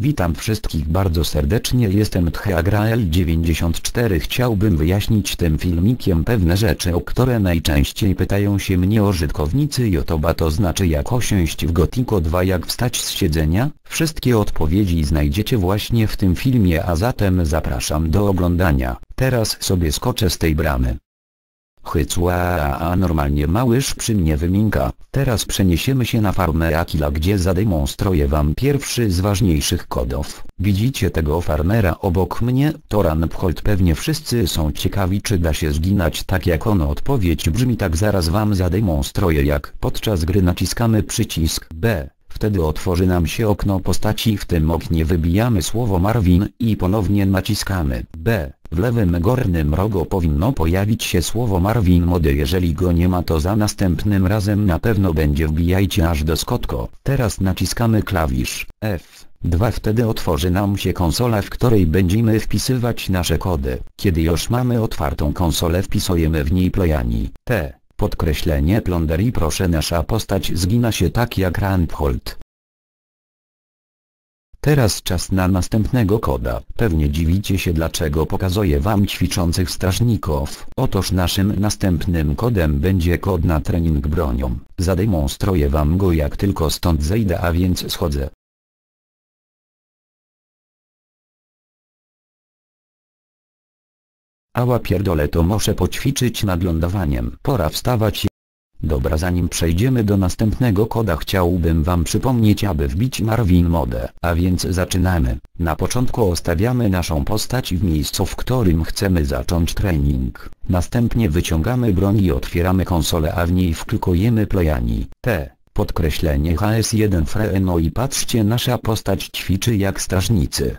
Witam wszystkich bardzo serdecznie jestem Tcheagrael94 Chciałbym wyjaśnić tym filmikiem pewne rzeczy o które najczęściej pytają się mnie użytkownicy Jotoba to znaczy jak osiąść w Gothico 2 jak wstać z siedzenia? Wszystkie odpowiedzi znajdziecie właśnie w tym filmie a zatem zapraszam do oglądania. Teraz sobie skoczę z tej bramy. Hycła, normalnie małyż przy mnie wyminka. Teraz przeniesiemy się na farmę Akila gdzie zademonstruję wam pierwszy z ważniejszych kodów. Widzicie tego farmera obok mnie? To Ranphold pewnie wszyscy są ciekawi czy da się zginać tak jak ono odpowiedź brzmi tak zaraz wam zademonstruję jak podczas gry naciskamy przycisk B. Wtedy otworzy nam się okno postaci w tym oknie wybijamy słowo Marvin i ponownie naciskamy B. W lewym górnym rogu powinno pojawić się słowo Marvin mody jeżeli go nie ma to za następnym razem na pewno będzie wbijajcie aż do skotko. Teraz naciskamy klawisz F. 2 wtedy otworzy nam się konsola w której będziemy wpisywać nasze kody. Kiedy już mamy otwartą konsolę wpisujemy w niej plojani T. Podkreślenie plonder i proszę nasza postać zgina się tak jak Randhold. Teraz czas na następnego koda. Pewnie dziwicie się dlaczego pokazuję wam ćwiczących strażników. Otóż naszym następnym kodem będzie kod na trening bronią. Zademonstruję wam go jak tylko stąd zejdę a więc schodzę. Ała pierdolę to muszę poćwiczyć nad lądowaniem. Pora wstawać. Dobra zanim przejdziemy do następnego koda chciałbym wam przypomnieć aby wbić Marvin modę. A więc zaczynamy. Na początku ustawiamy naszą postać w miejscu w którym chcemy zacząć trening. Następnie wyciągamy broń i otwieramy konsolę a w niej wklikujemy plojani T. Podkreślenie HS1 Freno i patrzcie nasza postać ćwiczy jak strażnicy.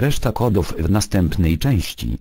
Reszta kodów w następnej części.